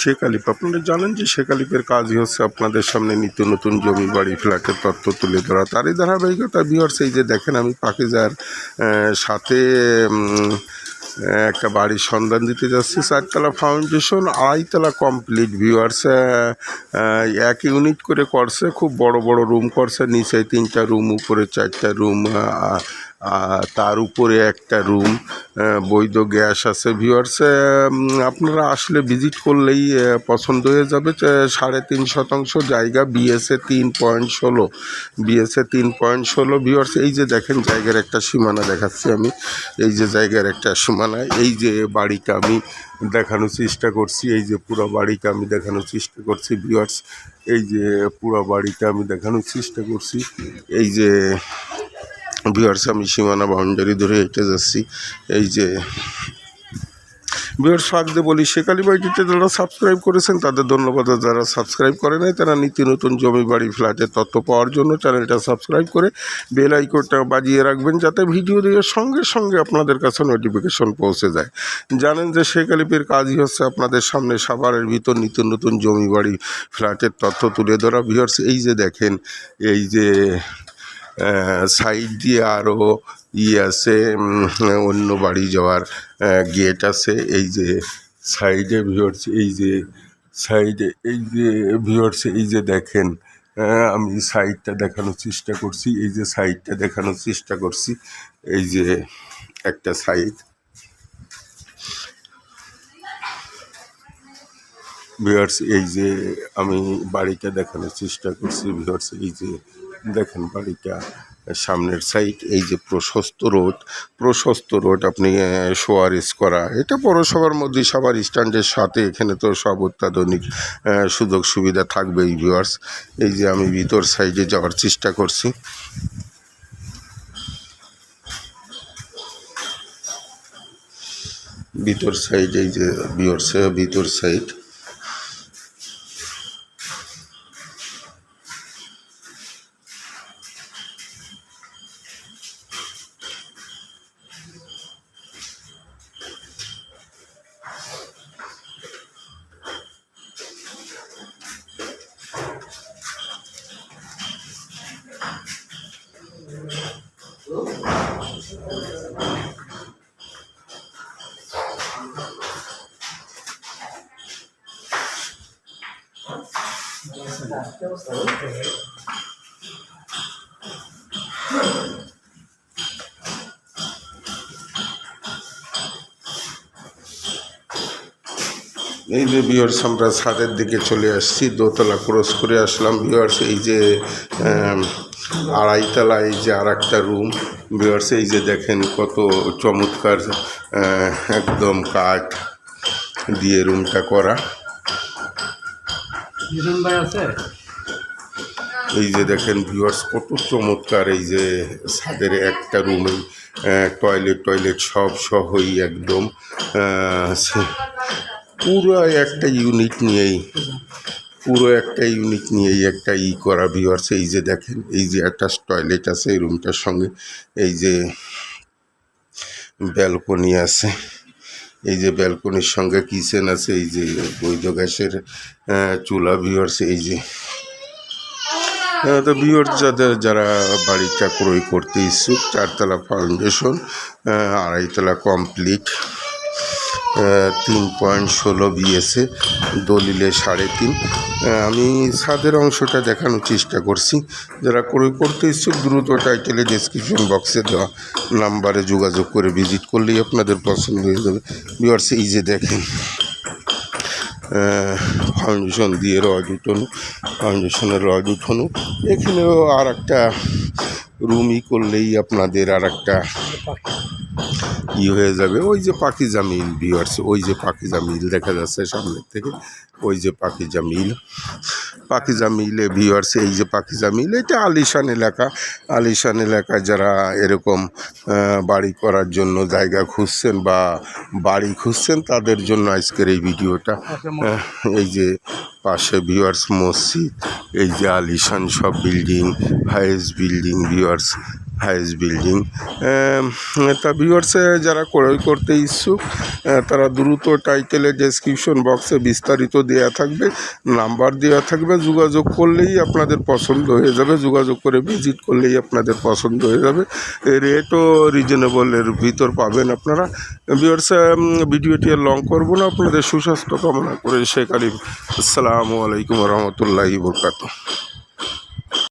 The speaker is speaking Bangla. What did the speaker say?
শেখ আলিপ আপনারা জানেন যে শেখ আলিপের কাজই হচ্ছে আপনাদের সামনে নিত্য নতুন জমি বাড়ি, ফ্ল্যাটের তথ্য তুলে ধরা। তারই ধারাবাহিকতা ভিওর্স এই যে দেখেন আমি পাকিজার সাথে একটা বাড়ির সন্ধান দিতে যাচ্ছি, চারতলা ফাউন্ডেশন আড়াইতলা কমপ্লিট ভিউয়ার্স এক ইউনিট করে করছে, খুব বড় বড় রুম করছে, নিচে তিনটা রুম উপরে চারটা রুম তার উপরে একটা রুম বৈধ গ্যাস আছে। ভিউয়ার্স আপনারা আসলে ভিজিট করলেই পছন্দ হয়ে যাবে। সাড়ে তিন শতাংশ জায়গা বিএসএ তিন পয়েন্ট ষোলো। বিএসএ তিন পয়েন্ট ষোলো। ভিউয়ার্স এই যে দেখেন, জায়গার একটা সীমানা দেখাচ্ছি আমি। এই যে জায়গার একটা সীমানা, এই যে বাড়িটা আমি দেখানোর চেষ্টা করছি, এই যে পুরো বাড়িটা আমি দেখানোর চেষ্টা করছি। ভিউয়ার্স এই যে পুরো বাড়িটা আমি দেখানোর চেষ্টা করছি। এই যে ভিউয়ার্স, আমি সীমানা বাউন্ডারি ধরে হেঁটে যাচ্ছি। এই যে বিহার ফাঁকতে বলি, শেখালি বাড়িটিতে যারা সাবস্ক্রাইব করেছেন, তাদের ধন্যবাদ। যারা সাবস্ক্রাইব করে নাই, তারা নিত্য নতুন জমি বাড়ি, ফ্ল্যাটের তথ্য পাওয়ার জন্য চ্যানেলটা সাবস্ক্রাইব করে বেল আইকনটা বাজিয়ে রাখবেন, যাতে ভিডিও দেওয়ার সঙ্গে সঙ্গে আপনাদের কাছে নোটিফিকেশন পৌঁছে যায়। জানেন যে শেখ আলিপের কাজই হচ্ছে আপনাদের সামনে সাভারের ভিতর নিত্য নতুন জমি বাড়ি, ফ্ল্যাটের তথ্য তুলে ধরা। ভিউয়ার্স, এই যে দেখেন, এই যে সাইড দিয়ে আরও ই আছে অন্য বাড়ি যাওয়ার গেট আছে। এই যে সাইডে ভিউয়ার্স এই যে সাইডে এই যে ভিউয়ার্স এই যে দেখেন আমি সাইডটা দেখানোর চেষ্টা করছি, এই যে সাইডটা দেখানোর চেষ্টা করছি, এই যে একটা সাইড ভিউয়ার্স, এই যে আমি বাড়িটা দেখানোর চেষ্টা করছি, ভিউয়ার্স, এই যে দেখেন বাড়িটা সামনের সাইড এই যে প্রশস্ত রোড প্রশস্ত রোড আপনি সোয়ারিস করা। এটা পৌরসভার মধ্যে সবার স্ট্যান্ডের সাথে এখানে তো সব অত্যাধুনিক সুযোগ সুবিধা থাকবেই ভিউয়ার্স এই যে আমি ভিতর সাইডে যাওয়ার চেষ্টা করছি। ভিতর সাইড এই যে ভিউয়ার্স ভিতর সাইড এই যে ভিউয়ার্স আমরা ছাদের দিকে চলে আসছি, দোতলা ক্রস করে আসলাম। ভিউয়ার্স এই যে আড়াইতলা এই যে আর একটা রুম ভিউয়ার্স এই যে দেখেন কত চমৎকার একদম কাঠ দিয়ে রুমটা করা। এই যে দেখেন ভিউয়ার্স কত চমৎকার এই যে ছাদের একটা রুমে টয়লেট টয়লেট সব সহই একদম পুরো একটা ইউনিট নিয়েই, পুরো একটা ইউনিট নিয়েই একটা ই করা ভিউয়ার্স এই যে দেখেন, এই যে একটা টয়লেট আছে, এই রুমটার সঙ্গে, এই যে ব্যালকনি আছে। এই যে ব্যালকনির সঙ্গে কিচেন আছে? এই যে বৈধ গ্যাসের চুলা ভিওর্স এই যে। হ্যাঁ, তো ভিওর্স যাদের যারা বাড়িটা ক্রয় করতে ইচ্ছুক চারতলা ফাউন্ডেশন আড়াইতলা কমপ্লিট। তিন পয়েন্ট ষোলো বিএসএ দলিলে সাড়ে তিন। আমি ছাদের অংশটা দেখানোর চেষ্টা করছি। যারা ক্রয় করতে ইচ্ছুক, দ্রুত টাইটেলে ডিসক্রিপশন বক্সে দেওয়া নাম্বারে যোগাযোগ করে ভিজিট করলেই আপনাদের পছন্দ হয়ে যাবে। বিয়ার্স এই যে দেখেন ফাউন্ডেশন দিয়ে রড উঠানো ফাউন্ডেশনের রড উঠানো এখানেও আর একটা রুমই করলেই আপনাদের আর একটা ই হয়ে যাবে। ওই যে পাখিজা মিল ভিউয়ার্স ওই যে পাখিজা মিল দেখা যাচ্ছে সামনের থেকে ওই যে পাখিজা মিল পাখিজা মিলে ভিউয়ার্স এই যে পাখিজা মিল এটা আলিশান এলাকা। আলিশান এলাকায় যারা এরকম বাড়ি করার জন্য জায়গা খুঁজছেন বা বাড়ি খুঁজছেন তাদের জন্য আজকের এই ভিডিওটা। এই যে পাশে ভিউয়ার্স মসজিদ এই যে আলিশান সব building highest building viewers highest building. তা ভিউয়ার্সে যারা ক্রয় করতে ইচ্ছুক তারা দ্রুত টাইটেলের ডেসক্রিপশন বক্সে বিস্তারিত দেওয়া থাকবে, নাম্বার দেওয়া থাকবে, যোগাযোগ করলেই আপনাদের পছন্দ হয়ে যাবে, যোগাযোগ করে ভিজিট করলেই আপনাদের পছন্দ হয়ে যাবে। রেটও রিজনেবলের ভিতর পাবেন আপনারা। ভিউয়ার্স ভিডিওটি লং করব না, আপনাদের সুস্বাস্থ্য কামনা করে শেখ আলী আসসালামু আলাইকুম রহমতুল্লাহি বরকাত